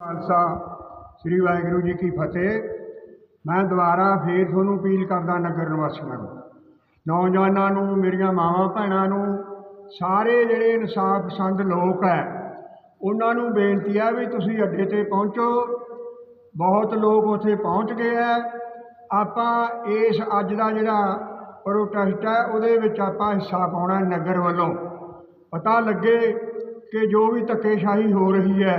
ਖਾਲਸਾ, ਸ੍ਰੀ ਵਾਹਿਗੁਰੂ ਜੀ ਕੀ ਫਤਿਹ। ਮੈਂ ਦੁਬਾਰਾ ਫੇਰ ਤੁਹਾਨੂੰ ਅਪੀਲ ਕਰਦਾ ਨਗਰ ਨਿਵਾਸੀਆਂ ਨੂੰ, ਨੌਜਵਾਨਾਂ ਨੂੰ, ਮੇਰੀਆਂ ਮਾਵਾਂ ਭੈਣਾਂ ਨੂੰ, ਸਾਰੇ ਜਿਹੜੇ ਇਨਸਾਫ ਪਸੰਦ ਲੋਕ ਹੈ, ਉਹਨਾਂ ਨੂੰ ਬੇਨਤੀ ਹੈ ਵੀ ਤੁਸੀਂ ਅੱਡੇ ਤੇ ਪਹੁੰਚੋ। ਬਹੁਤ ਲੋਕ ਉੱਥੇ ਪਹੁੰਚ ਗਏ ਹੈ। ਆਪਾਂ ਇਸ ਅੱਜ ਦਾ ਜਿਹੜਾ ਪ੍ਰੋਟੈਸਟ ਹੈ, ਉਹਦੇ ਵਿੱਚ ਆਪਾਂ ਹਿੱਸਾ ਪਾਉਣਾ ਨਗਰ ਵੱਲੋਂ। ਪਤਾ ਲੱਗੇ ਕਿ ਜੋ ਵੀ ਧੱਕੇਸ਼ਾਹੀ ਹੋ ਰਹੀ ਹੈ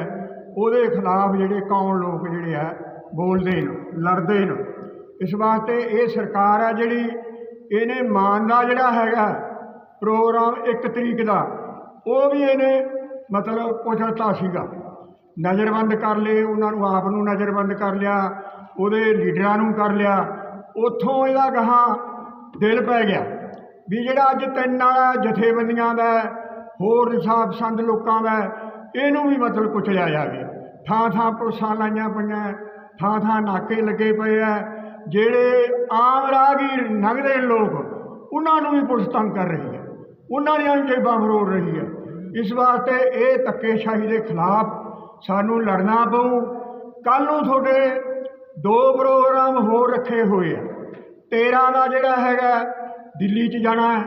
ਉਹਦੇ ਖਿਲਾਫ ਜਿਹੜੇ ਕੌਣ ਲੋਕ ਜਿਹੜੇ ਆ ਬੋਲਦੇ ਨੇ, ਲੜਦੇ ਨੇ। ਇਸ ਵਾਸਤੇ ਇਹ ਸਰਕਾਰ ਆ ਜਿਹੜੀ ਇਹਨੇ ਮਾਨ ਦਾ ਜਿਹੜਾ ਹੈਗਾ ਪ੍ਰੋਗਰਾਮ ਇੱਕ ਤਰੀਕ ਦਾ, ਉਹ ਵੀ ਇਹਨੇ ਮਤਲਬ ਕੁਚਲਤਾ ਸੀਗਾ। ਨਜ਼ਰਬੰਦ ਕਰ ਲਏ, ਉਹਨਾਂ ਨੂੰ ਆਪ ਨੂੰ ਨਜ਼ਰਬੰਦ ਕਰ ਲਿਆ, ਉਹਦੇ ਲੀਡਰਾਂ ਨੂੰ ਕਰ ਲਿਆ। ਉੱਥੋਂ ਇਹਦਾ ਗਾਹਾਂ ਦਿਲ ਪੈ ਗਿਆ ਵੀ ਜਿਹੜਾ ਅੱਜ ਤਿੰਨ ਵਾਲਾ ਜਥੇਬੰਦੀਆਂ ਦਾ, ਹੋਰ ਇਨਸਾਫ ਪਸੰਦ ਲੋਕਾਂ ਦਾ ਇਹਨੂੰ ਵੀ ਮਤਲਬ ਕੁਚਲਿਆ ਜਾਵੇ। ਥਾਂ ਥਾਂ ਪੁਲਿਸਾਂ ਲਾਈਆਂ ਪਈਆਂ, ਥਾਂ ਥਾਂ ਨਾਕੇ ਲੱਗੇ ਪਏ ਆ। ਜਿਹੜੇ ਆਮ ਰਾਹਗੀਰ ਲੰਘਦੇ ਲੋਕ, ਉਹਨਾਂ ਨੂੰ ਵੀ ਪੁਲਿਸ ਤੰਗ ਕਰ ਰਹੀ ਹੈ। ਉਹਨਾਂ ਦੀਆਂ ਵੀ ਜੇਬਾਂ ਫਰੋੜ ਰਹੀ ਹੈ। ਇਸ ਵਾਸਤੇ ਇਹ ਧੱਕੇਸ਼ਾਹੀ ਦੇ ਖਿਲਾਫ ਸਾਨੂੰ ਲੜਨਾ ਪਊ। ਕੱਲ ਨੂੰ ਤੁਹਾਡੇ ਦੋ ਪ੍ਰੋਗਰਾਮ ਹੋਰ ਰੱਖੇ ਹੋਏ ਆ। 13 ਦਾ ਜਿਹੜਾ ਹੈਗਾ, ਦਿੱਲੀ 'ਚ ਜਾਣਾ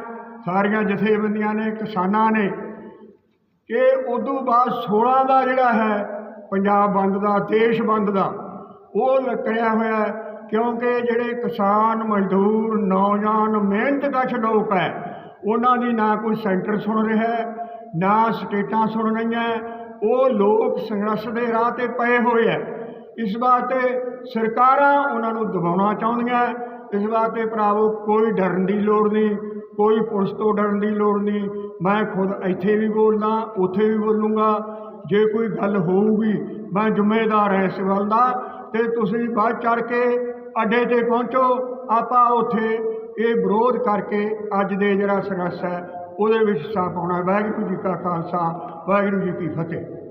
ਸਾਰੀਆਂ ਜਥੇਬੰਦੀਆਂ ਨੇ, ਕਿਸਾਨਾਂ ਨੇ ਕਿ ਉਦੋਂ ਬਾਅਦ 16 ਦਾ ਜਿਹੜਾ ਹੈ, ਪੰਜਾਬ ਬੰਦ ਦਾ, ਦੇਸ਼ ਬੰਦ ਦਾ, ਉਹ ਲੱਕੜਿਆ ਹੋਇਆ ਕਿਉਂਕਿ ਜਿਹੜੇ ਕਿਸਾਨ, ਮਜ਼ਦੂਰ, ਨੌਜਵਾਨ, ਮਿਹਨਤਕਸ਼ ਲੋਕ ਹੈ, ਉਹਨਾਂ ਦੀ ਨਾ ਕੋਈ ਸੈਂਟਰ ਸੁਣ ਰਿਹਾ ਨਾ ਸਟੇਟਾਂ ਸੁਣ ਰਹੀਆਂ ਉਹ ਲੋਕ ਸੰਘਰਸ਼ ਦੇ ਰਾਹ ਤੇ ਪਏ ਹੋਏ ਹੈ। ਇਸ ਵਾਸਤੇ ਸਰਕਾਰਾਂ ਉਹਨਾਂ ਨੂੰ ਦਬਾਉਣਾ ਚਾਹੁੰਦੀਆਂ ਇਸ ਵਾਸਤੇ ਭਰਾਵੋ ਕੋਈ ਡਰਨ ਦੀ ਲੋੜ ਨਹੀਂ। ਕੋਈ ਪੁਲਿਸ ਤੋਂ ਡਰਨ ਦੀ ਲੋੜ ਨਹੀਂ। ਮੈਂ ਖੁਦ ਇੱਥੇ ਵੀ ਬੋਲਦਾ, ਉੱਥੇ ਵੀ ਬੋਲੂੰਗਾ। ਜੇ ਕੋਈ ਗੱਲ ਹੋਊਗੀ, ਮੈਂ ਜ਼ਿੰਮੇਦਾਰ ਹਾਂ ਇਸ ਗੱਲ ਦਾ। ਤੇ ਤੁਸੀਂ ਵੱਧ ਚੜ ਕੇ ਅੱਡੇ ਤੇ ਪਹੁੰਚੋ। ਆਪਾਂ ਉੱਥੇ ਇਹ ਵਿਰੋਧ ਕਰਕੇ ਅੱਜ ਦੇ ਜਿਹੜਾ ਸੰਘਰਸ਼ ਹੈ, ਉਹਦੇ ਵਿੱਚ ਹਿੱਸਾ ਪਾਉਣਾ ਵਾਹਿਗੁਰੂ ਜੀ ਕਾ ਖਾਲਸਾ, ਵਾਹਿਗੁਰੂ ਜੀ ਕੀ ਫਤਿਹ।